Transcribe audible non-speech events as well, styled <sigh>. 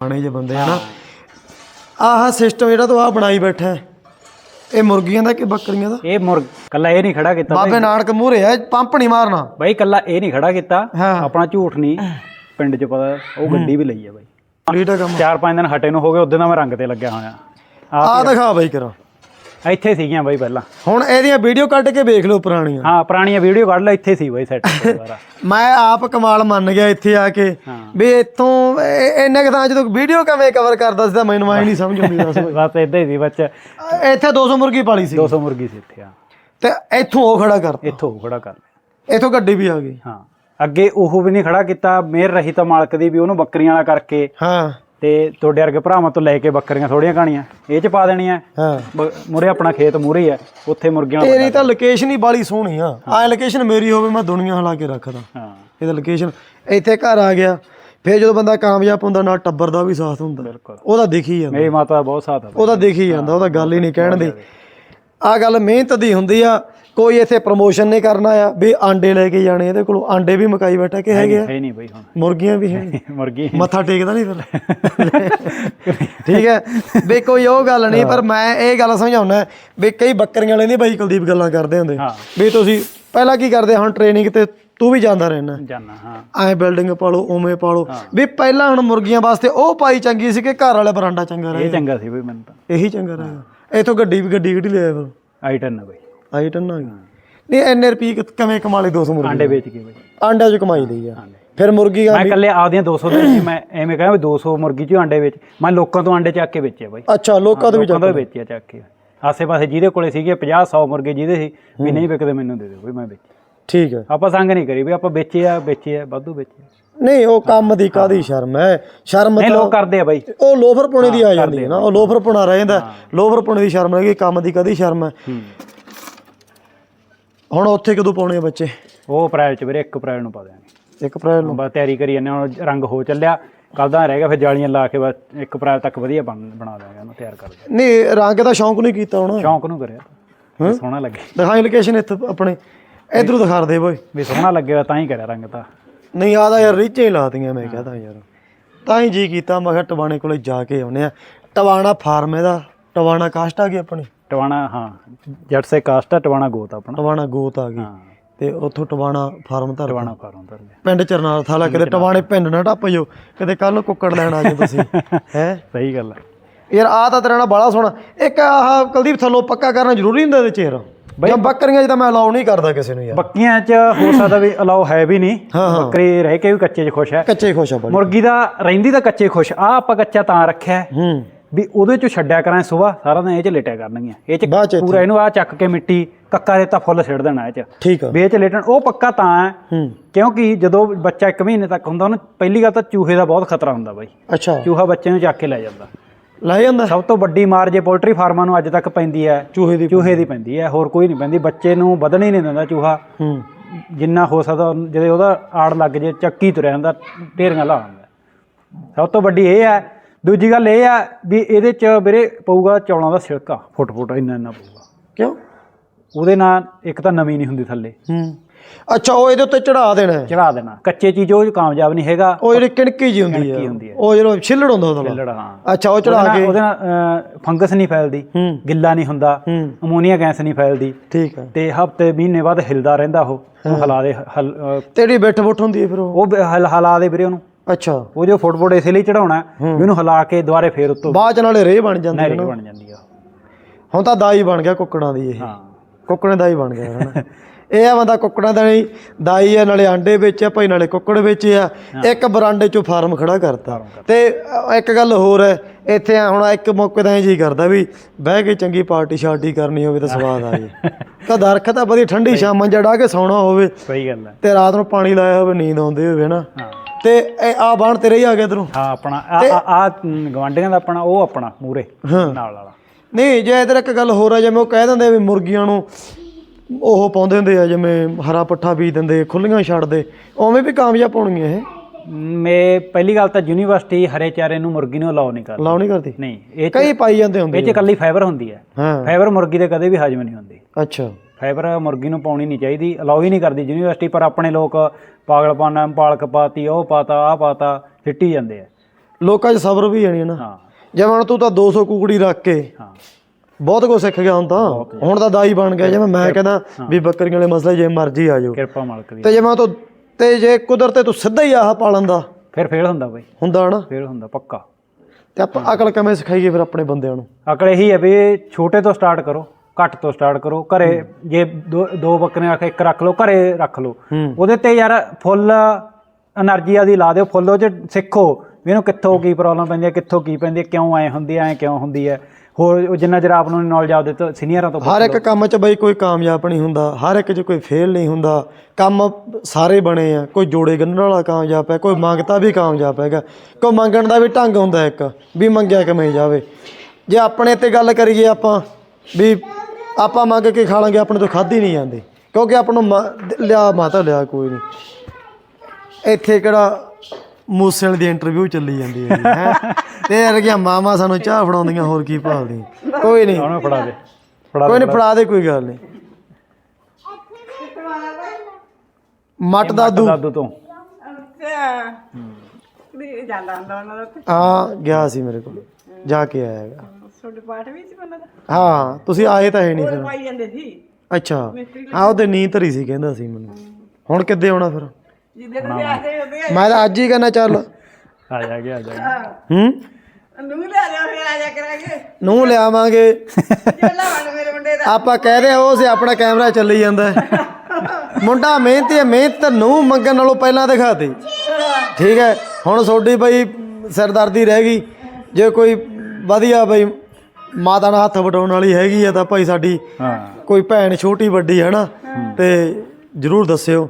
ਆਣੇ ਜੇ ਬੰਦੇ ਹਨਾ ਆਹ ਸਿਸਟਮ ਜਿਹੜਾ ਤੂੰ ਆ ਬਣਾਈ ਬੈਠਾ ਹੈ, ਇਹ ਮੁਰਗੀਆਂ ਦਾ ਕਿ ਬੱਕਰੀਆਂ ਦਾ? ਇਹ ਮੁਰਗ ਕੱਲਾ ਇਹ ਨਹੀਂ ਖੜਾ ਕੀਤਾ ਬਾਬੇ ਨਾਨਕ ਮੂਹਰੇ ਹੈ ਪੰਪ ਨਹੀਂ ਮਾਰਨਾ। ਬਾਈ ਕੱਲਾ ਇਹ ਨਹੀਂ ਖੜਾ ਕੀਤਾ। ਹਾਂ। ਆਪਣਾ ਝੂਠ ਨਹੀਂ। ਪਿੰਡ 'ਚ ਪਤਾ ਉਹ ਗੱਡੀ ਵੀ ਲਈ ਆ ਬਾਈ। ਲੀਟਾ ਕੰਮ। ਚਾਰ ਪੰਜ ਦਿਨ ਹਟੇ ਨੂੰ ਹੋ ਗਏ ਉਦੋਂ ਦਾ ਮੈਂ ਰੰਗ ਤੇ ਲੱਗਿਆ ਹੋਇਆ। ਆ। ਦਿਖਾ ਬਾਈ ਕਰਾ। ਆ ਇੱਥੇ ਸੀਗੀਆਂ ਬਾਈ ਪਹਿਲਾਂ। ਹੁਣ ਇਹਦੀਆਂ ਵੀਡੀਓ ਕੱਢ ਕੇ ਵੇਖ ਲਓ ਪੁਰਾਣੀਆਂ। ਹਾਂ ਪੁਰਾਣੀਆਂ ਵੀਡੀਓ ਕੱਢ ਲੈ ਇੱਥੇ ਸੀ ਬਾਈ ਸੈੱਟ <laughs> ਦੁਬਾਰਾ। ਮੈਂ ਆਪ ਕਮਾਲ ਮੰਨ ਗਿਆ ਇੱਥੇ ਆ ਕੇ। ਵੀ ਇੱਥੋਂ ਇੰਨੇ ਕੁ ਜਦੋਂ ਵੀਡੀਓ ਕਿਵੇਂ ਕਵਰ ਕਰਦਾ ਸੀ ਤਾਂ ਮੈਨੂੰ ਆਈ ਨਹੀਂ ਸਮਝ ਆਉਂਦੀ ਦੱਸ ਬਸ ਇਦਾਂ ਹੀ ਸੀ ਬੱਚ। ਇੱਥੇ 200 ਮੁਰਗੀ ਪਾਲੀ ਸੀ। 200 ਮੁਰਗੀ ਸੀ ਇੱਥੇ ਆ ਤੇ ਇੱਥੋਂ ਉਹ ਖੜਾ ਕਰਤਾ। ਇੱਥੋਂ ਖੜਾ ਕਰ ਲਿਆ। ਇੱਥੋਂ ਗੱਡੀ ਵੀ ਆ ਗਈ। ਹਾਂ। ਅੱਗੇ ਉਹ ਵੀ ਨਹੀਂ ਖੜਾ ਕੀਤਾ ਮੇਰ ਰਹੀ ਤਾਂ ਮਾਲਕ ਦੀ ਵੀ ਉਹਨੂੰ ਬੱਕਰੀਆਂ ਵਾਲਾ ਕਰਕੇ। ਹਾਂ। ਤੇ ਤੁਹਾਡੇ ਵਰਗੇ ਭਰਾਵਾਂ ਤੋਂ ਲੈ ਕੇ ਬੱਕਰੀਆਂ ਥੋੜੀਆਂ ਕਹਾਣੀਆਂ ਇਹ ਚ ਪਾ ਦੇਣੀਆਂ। ਹਾਂ। ਮੁਰੇ ਆਪਣਾ ਖੇਤ ਮੂਰੇ ਹੀ ਉੱਥੇ ਮੁਰਗੀਆਂ ਤੇਰੀ ਤਾਂ ਲੋਕੇਸ਼ਨ ਹੀ ਬਾਲੀ ਸੋਹਣੀ ਆ। ਆ ਲੋਕੇਸ਼ਨ ਮੇਰੀ ਹੋਵੇ ਮੈਂ ਦੁਨੀਆ ਹਿਲਾ ਕੇ ਰੱਖਦਾ। ਹਾਂ। ਇਹ ਤਾਂ ਲੋਕੇਸ਼ਨ ਇੱਥੇ ਘਰ ਆ ਗਿਆ। ਫਿਰ ਜਦੋਂ ਬੰਦਾ ਕਾਮਯਾਬ ਹੁੰਦਾ ਨਾਲ ਟੱਬਰ ਦਾ ਵੀ ਸਾਥ ਹੁੰਦਾ। ਬਿਲਕੁਲ। ਉਹਦਾ ਦਿਖੀ ਜਾਂਦਾ। ਮੇਰੀ ਮਾਤਾ ਦਾ ਬਹੁਤ ਸਾਥ ਆ। ਉਹਦਾ ਦਿਖੀ ਜਾਂਦਾ ਉਹਦਾ ਗੱਲ ਹੀ ਨਹੀਂ ਕਹਿਣ ਦੀ। ਆ ਗੱਲ ਮਿਹਨਤ ਦੀ ਹੁੰਦੀ ਆ। ਕੋਈ ਇੱਥੇ ਪ੍ਰਮੋਸ਼ਨ ਨਹੀਂ ਕਰਨਾ ਆ ਵੀ ਆਂਡੇ ਲੈ ਕੇ ਜਾਣੇ ਇਹਦੇ ਕੋਲੋਂ। ਆਂਡੇ ਵੀ ਮਕਾਈ ਬੈਠਾ ਕਿ ਹੈਗੇ ਆ? ਹੈ ਨਹੀਂ ਬਈ ਹੁਣ। ਮੁਰਗੀਆਂ ਵੀ ਹੈ <laughs> ਮੁਰਗੀ ਮੱਥਾ ਟੇਕਦਾ ਨਹੀਂ ਫਿਰ। <laughs> ਠੀਕ ਹੈ। ਵੀ ਕੋਈ ਉਹ ਗੱਲ ਨਹੀਂ ਪਰ ਮੈਂ ਇਹ ਗੱਲ ਸਮਝਾਉਣਾ ਵੀ ਕਈ ਬੱਕਰੀਆਂ ਵਾਲੇ ਨਹੀਂ ਬਾਈ ਕੁਲਦੀਪ ਗੱਲਾਂ ਕਰਦੇ ਹੁੰਦੇ। ਵੀ ਤੁਸੀਂ ਪਹਿਲਾਂ ਕੀ ਕਰਦੇ ਹੁਣ ਟ੍ਰੇਨਿੰਗ ਤੇ ਤੂੰ ਵੀ ਜਾਂਦਾ ਰਹਿਣਾ। ਜਾਨਾ ਹਾਂ। ਐ ਬਿਲਡਿੰਗ ਪਾਲੋ ਉਵੇਂ ਪਾਲੋ। ਵੀ ਪਹਿਲਾਂ ਹੁਣ ਮੁਰਗੀਆਂ ਵਾਸਤੇ ਉਹ ਪਾਈ ਚੰਗੀ ਸੀ ਕਿ ਘਰ ਵਾਲਾ ਬਰਾਂਡਾ ਚੰਗਾ ਇਹ ਰਹੇ। ਚੰਗਾ ਸੀ ਬਈ ਮੈਨੂੰ ਤਾਂ। ਇਹੀ ਚੰਗਾ ਰਹੇਗਾ ਇਥੋਂ ਗੱਡੀ ਵੀ ਗੱਡੀ ਕਿਹੜੀ ਲਿਆ ਫਿਰ? ਆਈਟਨ ਨਾ ਬਈ। ਆਈ ਟਨ ਆ ਗਈ ਨਹੀਂ ਐਨੇ ਰੁਪਏ ਕਿ- ਕਿਵੇਂ ਕਮਾ ਲਏ 200 ਮੁਰਗੀ ਆਂਡੇ ਵੇਚ ਕੇ ਬਈ। ਆਂਡਿਆਂ ਚ ਕਮਾਈ ਲਈ ਆ। ਆਂਡੇ। ਫਿਰ ਮੁਰਗੀ ਆ ਮੈਂ ਇਕੱਲੇ ਆਪਦੀਆਂ 200 ਦੇ ਨਹੀਂ ਮੈਂ ਐਵੇਂ ਕਹਾਂ ਵੀ 200 ਮੁਰਗੀ ਚ ਆਂਡੇ ਵੇਚ। ਮੈਂ ਲੋਕਾਂ ਤੋਂ ਆਂਡੇ ਚੱਕ ਕੇ ਵੇਚੇ ਬਾਈ। ਅੱਛਾ ਲੋਕਾਂ ਤੋਂ ਵੀ ਲੋਕਾਂ ਤੋਂ ਵੇਚਿਆ ਚੱਕ ਕੇ। ਆਸੇ ਪਾਸੇ ਜਿਹਦੇ ਕੋਲੇ ਸੀਗੇ 50 100 ਮੁਰਗੇ ਜਿਹਦੇ ਸੀ ਵੀ ਨਹੀਂ ਵਿਕਦੇ ਮੈਨੂੰ ਦੇ ਦਿਓ ਬਈ ਮੈਂ ਵੇਚ ਠੀਕ ਹੈ ਆਪਾਂ ਸੰਗ ਨਹੀਂ ਕਰੀ ਵੀ ਆਪਾਂ ਵੇਚੇ ਆ ਵੇਚੇ ਆ ਵਾਧੂ ਵੇਚੇ ਆ। ਨਹੀਂ ਉਹ ਕੰਮ ਦੀ ਕਾਦੀ ਸ਼ਰਮ ਹੈ? ਸ਼ਰਮ ਨਹੀਂ ਤਾਂ ਲੋਕ ਕਰਦੇ ਆ ਬਾਈ। ਉਹ ਲੋਫਰ ਪੁਣੇ ਦੀ ਆ ਜਾਂਦੀ ਹੈ ਨਾ ਉਹ ਲੋਫਰ ਪੁਣਾ ਰਹਿ ਜਾਂਦਾ। ਲੋਫਰ ਪੁਣੇ ਦੀ ਸ਼ਰਮ ਹੈਗੀ ਕੰਮ ਦੀ ਕਦੀ ਸ਼ਰਮ ਹੈ? ਹੂੰ। ਹੁਣ ਉੱਥੇ ਕਦੋਂ ਪਾਉਣੇ ਆ ਬੱਚੇ? ਉਹ ਅਪ੍ਰੈਲ ਚ ਵੀਰੇ 1 ਅਪ੍ਰੈਲ ਨੂੰ ਪਾ ਦਿਆਂਗੇ। ਇੱਕ ਅਪ੍ਰੈਲ ਨੂੰ? ਬਸ ਤਿਆਰੀ ਕਰੀ ਜਾਂਦੇ ਹਾਂ, ਹੁਣ ਰੰਗ ਹੋ ਚੱਲਿਆ। ਕੱਲ ਦਾ ਰਹਿ ਗਿਆ ਫਿਰ ਜਾਲੀਆਂ ਲਾ ਕੇ ਬਸ 1 ਅਪ੍ਰੈਲ ਤੱਕ ਵਧੀਆ ਬਣ ਬਣਾ ਦਿਆਂਗੇ ਉਹਨੂੰ ਤਿਆਰ ਕਰ ਦਿਆਂਗੇ। ਨਹੀਂ ਰੰਗ ਦਾ ਸ਼ੌਂਕ ਨਹੀਂ ਕੀਤਾ ਹੁਣ। ਸ਼ੌਂਕ ਨੂੰ ਕਰਿਆ। ਵੀ ਸੋਹਣਾ ਲੱਗੇ। ਦਿਖਾਈ ਲੋਕੇਸ਼ਨ ਇੱਥੇ ਆਪਣੇ। ਇਧਰੋਂ ਦਿਖਾ ਦੇ ਬੋਏ ਵੀ ਸੋਹਣਾ ਲੱਗੇਗਾ ਤਾਂ ਹੀ ਕਰਿਆ ਰੰਗ ਤਾਂ। ਨਹੀਂ ਆਦਾ ਯਾਰ ਰੀਚੇ ਹੀ ਲਾਤੀਆਂ ਮੈਂ ਕਹਦਾ ਯਾਰ। ਤਾਂ ਹੀ ਜੀ ਕੀਤਾ ਮੈਂ ਕਿਹਾ ਟਵਾਣੇ ਕੋਲੇ ਜਾ ਕੇ ਆਉਨੇ ਆ। ਟਵਾਣਾ ਫਾਰਮ ਇਹਦਾ। ਟਵਾਣਾ ਕਾਸਟ ਆ ਗਈ ਆਪਣੀ। ਟਵਾਣਾ ਹਾਂ ਜੱਟ ਸੇ ਕਾਸਟ ਆ ਟਵਾਣਾ ਗੋਤ ਆਪਣਾ। ਟਵਾਣਾ ਗੋਤ ਆ ਗਈ। ਹਾਂ। ਤੇ ਉੱਥੋਂ ਟਵਾਣਾ ਫਾਰਮ ਧਰ ਟਵਾਣਾ ਫਾਰਮ ਕਰ ਲਿਆ। ਪਿੰਡ ਚਰਨਾਲ ਥਾਲਾ ਕਿਤੇ ਟਵਾਣੇ ਪਿੰਡ ਨਾ ਟੱਪ ਜਾਓ ਕਿਤੇ ਕੱਲ ਨੂੰ ਕੁੱਕੜ ਲੈਣ ਆ ਜਾਓ ਤੁਸੀਂ <laughs> ਹੈ? ਸਹੀ ਗੱਲ ਹੈ ਯਾਰ ਆ ਤਾਂ ਤੇਰਾ ਨਾਲ ਬਾਲਾ ਸੋਹਣਾ। ਇੱਕ ਆਹ ਕੁਲਦੀਪ ਥੱਲੋਂ ਪੱਕਾ ਕਰਨਾ ਜ਼ਰੂਰੀ ਹੁੰਦਾ ਇਹਦੇ ਚਿਹਰਾ। ਜਾਂ ਬੱਕਰੀਆਂ ਤਾਂ ਮੈਂ ਅਲਾਉ ਨਹੀਂ ਕਰਦਾ ਕਿਸੇ ਨੂੰ ਯਾਰ। ਬੱਕੀਆਂ 'ਚ ਹੋ ਸਕਦਾ ਵੀ ਅਲਾਉ ਹੈ ਵੀ ਨਹੀਂ। ਬੱਕਰੀ ਰਹਿ ਕੇ ਵੀ ਕੱਚੇ 'ਚ ਖੁਸ਼ ਹੈ। ਕੱਚੇ ਖੁਸ਼ ਆ ਬੜੀ ਮੁਰਗੀ ਦਾ ਰਹਿੰਦੀ ਤਾਂ ਕੱਚੇ ਖੁਸ਼। ਆ ਆਪਾਂ ਕੱਚਾ ਤਾਂ ਰੱਖਿਆ। ਹੂੰ। ਵੀ ਉਹਦੇ 'ਚ ਛੱਡਿਆ ਕਰਾਂ ਸਵੇਰ ਸਾਰਾ ਦਿਨ ਇਹ 'ਚ ਲੇਟਿਆ ਕਰਨਗੀਆਂ ਇਹ 'ਚ ਬਾਅਦ 'ਚ ਇੱਥੇ। ਪੂਰਾ ਇਹਨੂੰ ਆ ਚੱਕ ਕੇ ਮਿੱਟੀ ਕੱਕਾ ਰੇਤਾ ਫੁੱਲ ਛੱਡ ਦੇਣਾ ਇਹ 'ਚ। ਠੀਕ ਆ। ਵੀ ਇਹ 'ਚ ਲੇਟਣ ਉਹ ਪੱਕਾ ਤਾਂ ਹੈ। ਹੂੰ। ਕਿਉਂਕਿ ਜਦੋਂ ਬੱਚਾ 1 ਮਹੀਨੇ ਤੱਕ ਹੁੰਦਾ ਉਹਨੂੰ ਪਹਿਲੀ ਗੱਲ ਤਾਂ ਚੂਹੇ ਦਾ ਬਹੁਤ ਖਤਰਾ ਹੁੰਦਾ ਬਾਈ। ਅੱਛਾ। ਚੂਹਾ ਬੱਚੇ ਨੂੰ ਚੱਕ ਕੇ ਲੈ ਜਾਂਦਾ। ਲੈ ਜਾਂਦਾ? ਸਭ ਤੋਂ ਵੱਡੀ ਮਾਰ ਜੇ ਪੋਲਟਰੀ ਫਾਰਮਾਂ ਨੂੰ ਅੱਜ ਤੱਕ ਪੈਂਦੀ ਹੈ ਚੂਹੇ ਦੀ ਚੂਹੇ ਦੀ ਪੈਂਦੀ ਹੈ ਹੋਰ ਕੋਈ ਨਹੀਂ ਪੈਂਦੀ। ਬੱਚੇ ਨੂੰ ਵਧਣ ਹੀ ਨਹੀਂ ਦਿੰਦਾ ਚੂਹਾ। ਹੂੰ। ਜਿੰਨਾ ਹੋ ਸਕਦਾ ਉਹਨੂੰ- ਜਦੋਂ ਉਹਦਾ ਆੜ ਲੱਗ ਜੇ ਚੱਕੀ ਤੁਰਿਆ ਜਾਂਦਾ ਢੇਰੀਆਂ ਲਾ ਆਉਂਦਾ ਸਭ ਤੋਂ ਵੱਡੀ ਇਹ ਹੈ ਦੂਜੀ ਗੱਲ ਇਹ ਹੈ ਵੀ ਇਹਦੇ ਚ ਵੀਰੇ ਪਊਗਾ ਚੌਲਾਂ ਦਾ ਛਿਲਕਾ ਫੁੱਟ ਫੁੱਟ ਇੰਨਾ ਇੰਨਾ ਪਊਗਾ। ਕਿਉਂ? ਉਹਦੇ ਨਾਲ ਇੱਕ ਤਾਂ ਨਵੀਂ ਨਹੀਂ ਹੁੰਦੀ ਥੱਲੇ। ਹੂੰ। ਅੱਛਾ ਉਹ ਇਹਦੇ ਉੱਤੇ ਚੜਾ ਦੇਣਾ ਹੈ। ਚੜਾ ਦੇਣਾ। ਕੱਚੇ ਚੀਜ਼ ਉਹ ਕਾਮਯਾਬ ਨਹੀਂ ਹੈਗਾ। ਉਹ ਜਿਹੜੀ ਕਿਣਕੀ ਜੀ ਹੁੰਦੀ ਹੈ। ਉਹ ਜਿਹੜਾ ਛਿੱਲੜ ਹੁੰਦਾ ਉਹਦਾ ਛਿੱਲੜ ਹਾਂ। ਅੱਛਾ ਉਹ ਚੜਾ ਕੇ। ਉਹਦੇ ਨਾਲ ਫੰਗਸ ਨਹੀਂ ਫੈਲਦੀ। ਗਿੱਲਾ ਨਹੀਂ ਹੁੰਦਾ। ਅਮੋਨੀਆ ਗੈਸ ਨਹੀਂ ਫੈਲਦੀ। ਠੀਕ ਹੈ ਤੇ ਹਫ਼ਤੇ ਮਹੀਨੇ ਬਾਅਦ ਹਿਲਦਾ ਰਹਿੰਦਾ ਉਹ। ਹਲਾ ਦੇ ਤੇਰੀ ਬਿੱਠ ਬੁੱਠ ਹੁੰਦੀ ਹੈ ਫਿਰ ਉਹ। ਹਲਾ ਦੇ ਵੀਰੇ ਉਹਨੂੰ। ਅੱਛਾ। ਉਹ ਜੋ ਫੁੱਟਬੋਰਡ ਇਸੇ ਲਈ ਚੜਾਉਣਾ ਉਹਨੂੰ ਹਲਾ ਕੇ ਦੁਬਾਰੇ ਫੇਰ ਉੱਤੋਂ ਬਾਅਦ ਚ ਨਾਲੇ ਰੇਹ ਬਣ ਜਾਂਦੀ ਹੈ ਨਾ। ਬਣ ਜਾਂਦੀ ਆ ਹੁਣ ਤਾਂ ਦਾਈ ਬਣ ਗਿਆ ਕੁੱਕੜਾਂ ਦੀ ਇਹ। ਹਾਂ। ਕੁੱਕੜਾਂ ਦਾ ਹੀ ਬਣ ਗਿਆ ਹਨਾ। <laughs> ਇਹ ਆ ਬੰਦਾ ਕੁੱਕੜਾਂ ਦਾ ਨਹੀਂ ਦਾਈ ਆ ਨਾਲੇ ਆਂਡੇ ਵੇਚਿਆ ਭਾਈ ਨਾਲੇ ਕੁੱਕੜ ਵੇਚਿਆ ਇੱਕ ਬਰਾਂਡੇ ਚੋਂ ਫਾਰਮ ਖੜਾ ਕਰਤਾ। ਤੇ ਇੱਕ ਗੱਲ ਹੋਰ ਹੈ ਇੱਥੇ ਆ ਹੁਣ ਇੱਕ ਮੌਕੇ ਤਾਂ ਇਹ ਜੀ ਕਰਦਾ ਵੀ ਬਹਿ ਕੇ ਚੰਗੀ ਪਾਰਟੀ ਸ਼ਾਰਟੀ ਕਰਨੀ ਹੋਵੇ ਤਾਂ ਸਵਾਦ ਆ ਜੇ। <laughs> ਤਾਂ ਦਰਖਤ ਆ ਵਧੀਆ ਠੰਡੀ ਛਾਂ ਜੜਾ ਕੇ ਸੌਣਾ ਹੋਵੇ। ਸਹੀ ਗੱਲ ਹੈ। ਤੇ ਰਾਤ ਨੂੰ ਪਾਣੀ ਲਾਇਆ ਹੋਵੇ ਨੀਂਦ ਆਉਂਦੀ ਹੋਵੇ ਨਾ ਹਾਂ। ਤੇ ਇਹ ਆ ਬਾਣ ਤੇਰੇ ਹੀ ਆ ਗਿਆ ਇਧਰੋਂ। ਹਾਂ ਆਪਣਾ ਆ ਆ ਗਵਾਂਡੀਆਂ ਦਾ ਆਪਣਾ ਉਹ ਆਪਣਾ ਮੂਰੇ ਨਾਲ ਵਾਲਾ। ਨਹੀਂ ਜੇ ਇਧਰ ਇੱਕ ਗੱਲ ਹੋਰ ਆ ਜਿਵੇਂ ਉਹ ਕਹਿ ਦਿੰਦੇ ਵੀ ਮੁਰਗੀਆਂ ਨੂੰ ਉਹ ਪਾਉਂਦੇ ਹੁੰਦੇ ਆ ਜਿਵੇਂ ਹਰਾ ਪੱਠਾ ਬੀਜ ਦਿੰਦੇ ਖੁੱਲੀਆਂ ਛੱਡਦੇ ਉਵੇਂ ਵੀ ਕਾਮਯਾਬ ਹੋਣਗੀਆਂ ਇਹ? ਮੇ ਪਹਿਲੀ ਗੱਲ ਤਾਂ ਯੂਨੀਵਰਸਿਟੀ ਹਰੇ ਚਾਰੇ ਨੂੰ ਮੁਰਗੀ ਨੂੰ ਅਲਾਉ ਨਹੀਂ ਕਰਦੀ। ਲਾਉ ਨਹੀਂ ਕਰਦੀ? ਨਹੀਂ ਇਹ ਕਈ ਪਾਈ ਜਾਂਦੇ ਹੁੰਦੇ ਇਹ ਚ ਇਕੱਲੀ ਫਾਈਬਰ ਹੁੰਦੀ ਹਾਂ। ਫਾਈਬਰ ਮੁਰਗੀ ਦੇ ਕਦੇ ਵੀ ਹਜਮ ਨਹੀਂ ਹੁੰਦੀ। ਅੱਛਾ। ਫਾਈਬਰ ਮੁਰਗੀ ਨੂੰ ਪਾਉਣੀ ਨਹੀਂ ਚਾਹੀਦੀ ਅਲਾਉ ਹੀ ਨਹੀਂ ਕਰਦੀ ਯੂਨੀਵਰਸਿਟੀ ਪਰ ਆਪਣੇ ਲੋਕ ਪਾਗਲਪਨ ਪਾਲਕ ਪਾਤੀ ਉਹ ਪਾਤਾ ਆ ਪਾਤਾ ਸਿੱਟੀ ਜਾਂਦੇ ਆ। ਲੋਕਾਂ 'ਚ ਸਬਰ ਵੀ ਨਹੀਂ ਨਾ। ਹਾਂ। ਜਿਵੇਂ ਤੂੰ ਤਾਂ 200 ਕੁਕੜੀ ਰੱਖ ਕੇ ਹਾਂ। ਬਹੁਤ ਕੁਝ ਸਿੱਖ ਗਿਆ ਹੁਣ ਤਾਂ। ਹੁਣ ਤਾਂ ਦਾਈ ਬਣ ਗਿਆ। ਜਿਵੇਂ ਮੈਂ ਕਹਿੰਦਾ ਵੀ ਬੱਕਰੀਆਂ ਵਾਲੇ ਮਸਲੇ ਜੇ ਮਰਜ਼ੀ ਆ ਜਾਓ। ਕਿਰਪਾ ਮਾਲਕ ਦੀ। ਤੇ ਜਿਵੇਂ ਤੂੰ ਤੇ ਜੇ ਕੁਦਰਤ ਤੇ ਤੂੰ ਸਿੱਧਾ ਹੀ ਆਹ ਪਾਲਣ ਦਾ ਫਿਰ ਫੇਲ ਹੁੰਦਾ ਬਈ। ਹੁੰਦਾ ਨਾ। ਫੇਲ ਹੁੰਦਾ ਪੱਕਾ। ਤੇ ਆਪਾਂ ਅਕਲ ਕਿਵੇਂ ਸਿਖਾਈਏ ਫਿਰ ਆਪਣੇ ਬੰਦਿਆਂ ਨੂੰ? ਅਕਲ ਇਹੀ ਹੈ ਵੀ ਛੋਟੇ ਤੋਂ ਸਟਾਰਟ ਕਰੋ। ਘੱਟ ਤੋਂ ਸਟਾਰਟ ਕਰੋ ਘਰੇ ਜੇ ਦੋ ਦੋ ਬੱਕਰੀਆਂ ਰੱਖ ਇੱਕ ਰੱਖ ਲਓ ਘਰੇ ਰੱਖ ਲਓ। ਉਹਦੇ ਤੇ ਯਾਰ ਫੁੱਲ એનર્ਜੀ ਆਦੀ ਲਾ ਦਿਓ ਫੁੱਲ ਉਹ ਚ ਸਿੱਖੋ। ਵੀ ਇਹਨੂੰ ਕਿੱਥੋਂ ਕੀ ਪ੍ਰੋਬਲਮ ਪੈਂਦੀ ਹੈ ਕਿੱਥੋਂ ਕੀ ਪੈਂਦੀ ਹੈ ਕਿਉਂ ਐ ਹੁੰਦੀ ਹੈ ਐ ਕਿਉਂ ਹੁੰਦੀ ਹੈ। ਹੋਰ ਜਿੰਨਾ ਚਿਰ ਆਪ ਨੂੰ ਨੌਲੇਜ ਆਪਦੇ ਤੋਂ ਸੀਨੀਅਰਾਂ ਤੋਂ ਹਰ ਇੱਕ ਕੰਮ 'ਚ ਬਈ ਕੋਈ ਕਾਮਯਾਬ ਨਹੀਂ ਹੁੰਦਾ ਹਰ ਇੱਕ 'ਚ ਕੋਈ ਫੇਲ ਨਹੀਂ ਹੁੰਦਾ। ਕੰਮ ਸਾਰੇ ਬਣੇ ਆ ਕੋਈ ਜੋੜੇ ਗੰਢਣ ਵਾਲਾ ਕਾਮਯਾਬ ਹੈ ਕੋਈ ਮੰਗਤਾ ਵੀ ਕਾਮਯਾਬ ਹੈਗਾ। ਕੋਈ ਮੰਗਣ ਦਾ ਵੀ ਢੰਗ ਹੁੰਦਾ ਇੱਕ ਵੀ ਮੰਗਿਆ ਕਿਵੇਂ ਜਾਵੇ। ਜੇ ਆਪਣੇ ਤੇ ਗੱਲ ਕਰੀਏ ਆਪਾਂ ਵੀ ਆਪਾਂ ਮੰਗ ਕੇ ਖਾ ਲਾਂਗੇ ਆਪਣੇ ਤੋਂ ਖਾਧੀ ਨਹੀਂ ਜਾਂਦੀ। ਕਿਉਂਕਿ ਆਪਾਂ ਨੂੰ ਮ- ਲਿਆ ਮਾਤਾ ਲਿਆ ਕੋਈ ਨਹੀਂ। ਇੱਥੇ ਕਿਹੜਾ ਮੂਸੇ ਵਾਲੇ ਦੀ ਇੰਟਰਵਿਊ ਚੱਲੀ ਜਾਂਦੀ ਹੈ ਹੈ? ਤੇ ਯਾਰ ਕੀ ਮਾਮਾ ਸਾਨੂੰ ਚਾਹ ਫੜਾਉਂਦੀਆਂ ਹੋਰ ਕੀ ਭਾਲਦੀ ਕੋਈ ਨਹੀਂ। ਉਹਨੂੰ ਫੜਾ ਦੇ। ਫੜਾ ਕੋਈ ਨਹੀਂ ਫੜਾ ਦੇ ਕੋਈ ਗੱਲ ਨਹੀਂ। ਮਟ ਦਾਦੂ। ਦਾਦੂ ਤੋਂ। ਅੱਛਾ। ਵੀ ਜਾਂਦਾ ਹੁੰਦਾ ਉਹਨਾਂ ਦਾ ਉੱਥੇ। ਹਾਂ ਗਿਆ ਸੀ ਮੇਰੇ ਕੋਲ। ਜਾ ਕੇ ਆਇਆ ਹੈਗਾ। ਤੁਹਾਡੇ ਪਾਠ ਵੀ ਸੀ ਉਹਨਾਂ ਦਾ? ਹਾਂ ਤੁਸੀਂ ਆਏ ਤਾਂ ਹੈ ਨਹੀਂ ਫਿਰ। ਪਾਈ ਜਾਂਦੇ ਸੀ। ਅੱਛਾ। ਹਾਂ ਉਹਦੇ ਨੀਂਦ ਧਰੀ ਸੀ ਕਹਿੰਦਾ ਸੀ ਮੈਨੂੰ। ਹੁਣ ਕਿੱਦੇ ਆਉਣਾ ਫਿਰ? ਜਿੱਦੇ ਤੁਸੀਂ ਆਦੇ ਉਹਦੇ ਮੈਂ ਤਾਂ ਅੱਜ ਹੀ ਕਹਿੰਦਾ ਚੱਲ। ਆ ਜਾ ਗਿਆ ਆ ਜਾ। ਗਿਆ। ਹੂੰ। ਨੂੰ ਲੈ ਜਾ ਫਿਰ ਆ ਜਾ ਕਰਾਂਗੇ। ਨੂੰ ਲਿਆਵਾਂਗੇ। ਜੋਲਾ ਵੜ ਮੇਰੇ ਮੁੰਡੇ ਦਾ। ਆਪਾਂ ਕਹਦੇ ਉਹ ਸੀ ਆਪਣਾ ਕੈਮਰਾ ਚੱਲੀ ਜਾਂਦਾ। ਮੁੰਡਾ ਮਿਹਨਤੀ ਹੈ ਮਿਹਨਤ ਨੂੰ ਮੰਗਣ ਨਾਲੋਂ ਪਹਿਲਾਂ ਦਿਖਾਤੀ। ਠੀਕ ਹੈ ਹੁਣ ਤੁਹਾਡੀ ਬਈ ਸਿਰਦਰਦੀ ਰਹਿ ਗਈ। ਜੇ ਕੋਈ ਵਧੀਆ ਬਈ ਮਾਤਾ ਨਾਲ ਹੱਥ ਵਟਾਉਣ ਵਾਲੀ ਹੈਗੀ ਆ ਤਾਂ ਭਾਈ ਸਾਡੀ ਹਾਂ। ਕੋਈ ਭੈਣ ਛੋਟੀ ਵੱਡੀ ਹੈ ਨਾ ਤੇ ਜਰੂਰ ਦੱਸਿਓ।